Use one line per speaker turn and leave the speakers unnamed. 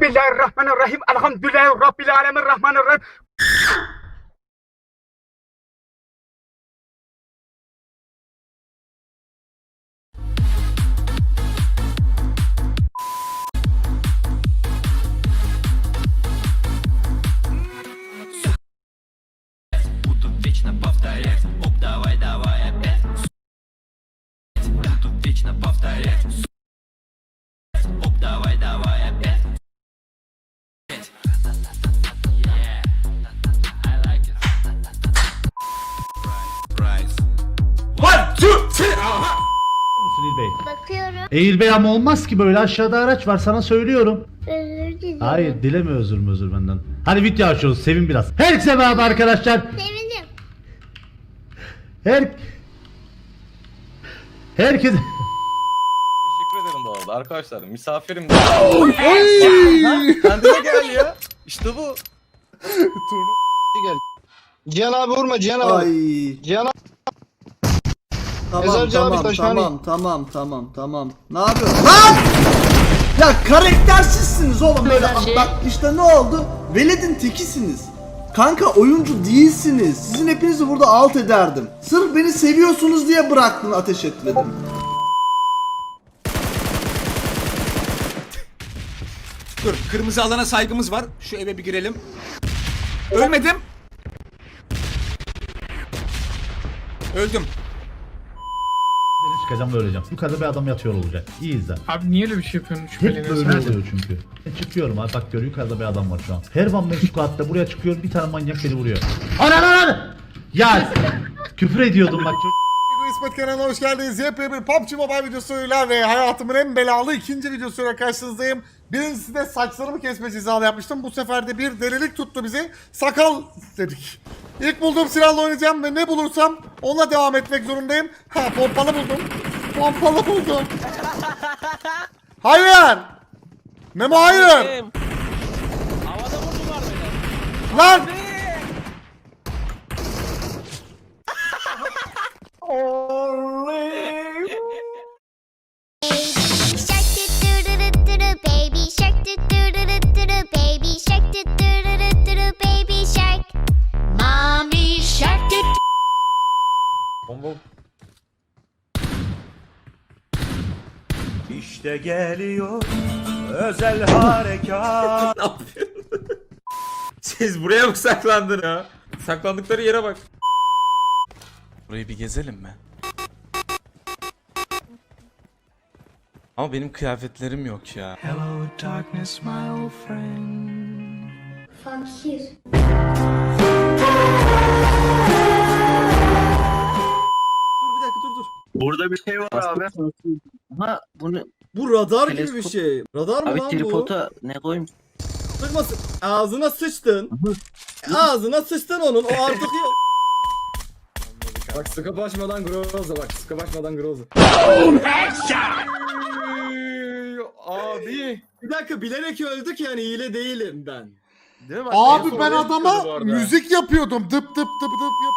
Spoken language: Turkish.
Bismillahirrahmanirrahim. Elhamdülillahi Rabbil alemin rahmanirrahim.
Будут вечно повторять Оп, давай, давай опять Будут вечно повторять
Bey.
Bakıyorum.
Eğil Bey ama olmaz ki böyle aşağıda araç var sana söylüyorum.
Özür dilerim.
Hayır dileme özür mü özür benden. Hadi video açıyoruz sevin biraz. Herkese merhaba arkadaşlar.
Sevindim.
Her... Herkese...
Teşekkür ederim bu arada arkadaşlar. Misafirim de. Kendine gel ya. İşte bu.
gel. Cihan abi vurma Cihan abi.
Ay.
Cihan abi.
Tamam
Mezarcı abi
tamam
taşhane.
tamam tamam tamam tamam. Ne yapıyorsun? Lan! Ya karaktersizsiniz oğlum böyle. Bak işte ne oldu? Veled'in tekisiniz. Kanka oyuncu değilsiniz. Sizin hepinizi burada alt ederdim. Sırf beni seviyorsunuz diye bıraktın ateş etmedim.
Dur kırmızı alana saygımız var. Şu eve bir girelim. Ölmedim. Öldüm.
Çıkacağım ve öleceğim. Yukarıda bir adam yatıyor olacak. İyi izle.
Abi niye öyle bir şey yapıyorsun?
Hep böyle
Şüpheleniyorsun.
oluyor çünkü. Ben çıkıyorum abi bak gör yukarıda bir adam var şu an. Her van ben şu katta buraya çıkıyorum bir tane manyak beni vuruyor. Ana ana ana! Ya küfür ediyordum bak çocuk.
İsmet kanalına hoş geldiniz. Yepyeni bir PUBG Mobile videosuyla ve hayatımın en belalı ikinci videosuyla karşınızdayım. Birincisi de saçlarımı kesme cezalı yapmıştım. Bu sefer de bir delilik tuttu bizi. Sakal dedik. İlk bulduğum silahla oynayacağım ve ne bulursam onunla devam etmek zorundayım. Ha pompalı buldum. Pompalı buldum. Hayır. Memo hayır.
Havada vurdular beni.
Lan.
Doo
Bomba.
İşte geliyor özel harekat.
Siz buraya mı saklandın ya? Saklandıkları yere bak.
Burayı bir gezelim mi? Ama benim kıyafetlerim yok ya.
Hello darkness my old friend
Fakir.
Dur bir dakika dur dur.
Burada bir şey var abi.
Ama bunu
Bu radar gibi bir
Teleskop-
şey. Radar mı
abi
lan bu?
tripota ne koyayım?
Sıkmasın. Ağzına sıçtın. Ağzına sıçtın onun. O artık yok.
Bak sıkı başmadan Groza bak sıkı başmadan Groza.
Abi.
Bir dakika bilerek öldük yani hile değilim ben.
Değil mi? Bak, en
Abi
son
ben
oraya gidiyordu bu
adama
arada.
müzik yapıyordum. Dıp dıp dıp dıp yap.